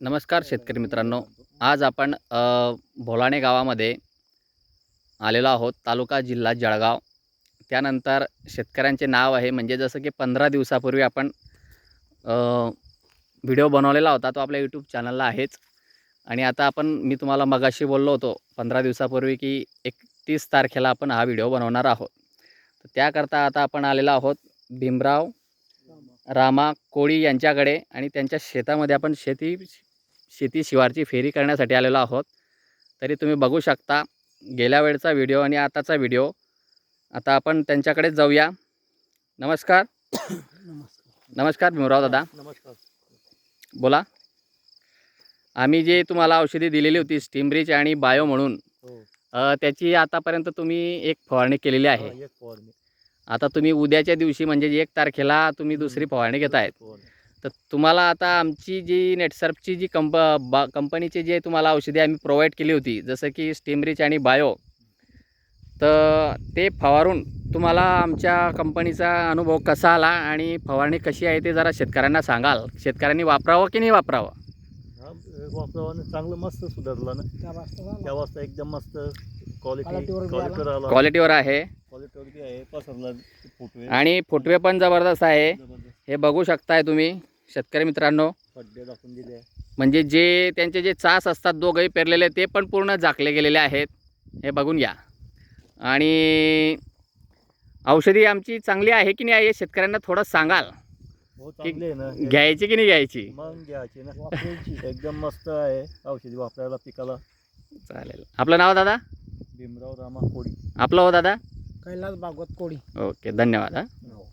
नमस्कार शेतकरी मित्रांनो. आज आपण भोलाणे गावामध्ये आलेलो आहोत. तालुका जिल्हा जळगाव. त्यानंतर शेतकऱ्यांचे नाव आहे. म्हणजे जसं की पंधरा दिवसापूर्वी आपण व्हिडिओ बनवलेला होता. तो आपल्या यूट्यूब चॅनलला आहेच. आणि आता आपण मी तुम्हाला मगाशी बोललो होतो पंधरा दिवसापूर्वी की एकतीस तारखेला आपण हा व्हिडिओ बनवणार आहोत. तर त्याकरता आता आपण आलेलो आहोत भीमराव रामा कोळी यांच्याकडे आणि त्यांच्या शेतामध्ये आपण शेती शेती शिवारची फेरी करण्यासाठी आलेलो आहोत. तरी तुम्ही बघू शकता गेल्या वेळचा व्हिडिओ आणि आताचा व्हिडिओ. आता आपण त्यांच्याकडे जाऊया. नमस्कार. नमस्कार. नमस्कार भीमराव दादा. नमस्कार. बोला. आम्ही जे तुम्हाला औषधी दिलेली होती स्टीमब्रिज आणि बायो म्हणून हो. त्याची आतापर्यंत तुम्ही एक फवारणी केलेली आहे. आता तुम्ही उद्याच्या दिवशी म्हणजे एक तारखेला तुम्ही दुसरी फवारणी घेतायत. फवारणी. तर तुम्हाला आता आमची जी नेटसर्फची जी कंप बा कंपनीची जे तुम्हाला औषधे आम्ही प्रोव्हाइड केली होती जसं की स्टीमरिच आणि बायो तर ते फवारून तुम्हाला आमच्या कंपनीचा अनुभव कसा आला आणि फवारणी कशी आहे ते जरा शेतकऱ्यांना सांगाल. शेतकऱ्यांनी वापरावं की नाही वापरावं? हा वापरावानं चांगलं मस्त सुधारलं ना. त्या वाजता एकदम मस्त क्वालिटी क्वालिटीवर आला. क्वालिटीवर आहे. क्वालिटीवर बी आहे पसरला फोटो आणि फुटवे पण जबरदस्त आहे. हे बघू शकताय तुम्ही शेतकरी मित्रांनो. खड्डे दाखवून दिले. आहे. म्हणजे जे त्यांचे जे चास असतात दोघंही पेरलेले ते पण पूर्ण झाकले गेलेले आहेत. हे बघून घ्या. आणि औषधी आमची चांगली आहे की नाही आहे शेतकऱ्यांना थोडं सांगाल. घ्यायची की नाही घ्यायची? मग घ्यायची ना. वापरायची एकदम मस्त आहे. औषधी वापरायला पिकाला. चालेल. आपलं नाव दादा? भीमराव रामा कोळी. आपलं हो दादा? कैलास भागवत कोळी. ओके धन्यवाद हा. हो.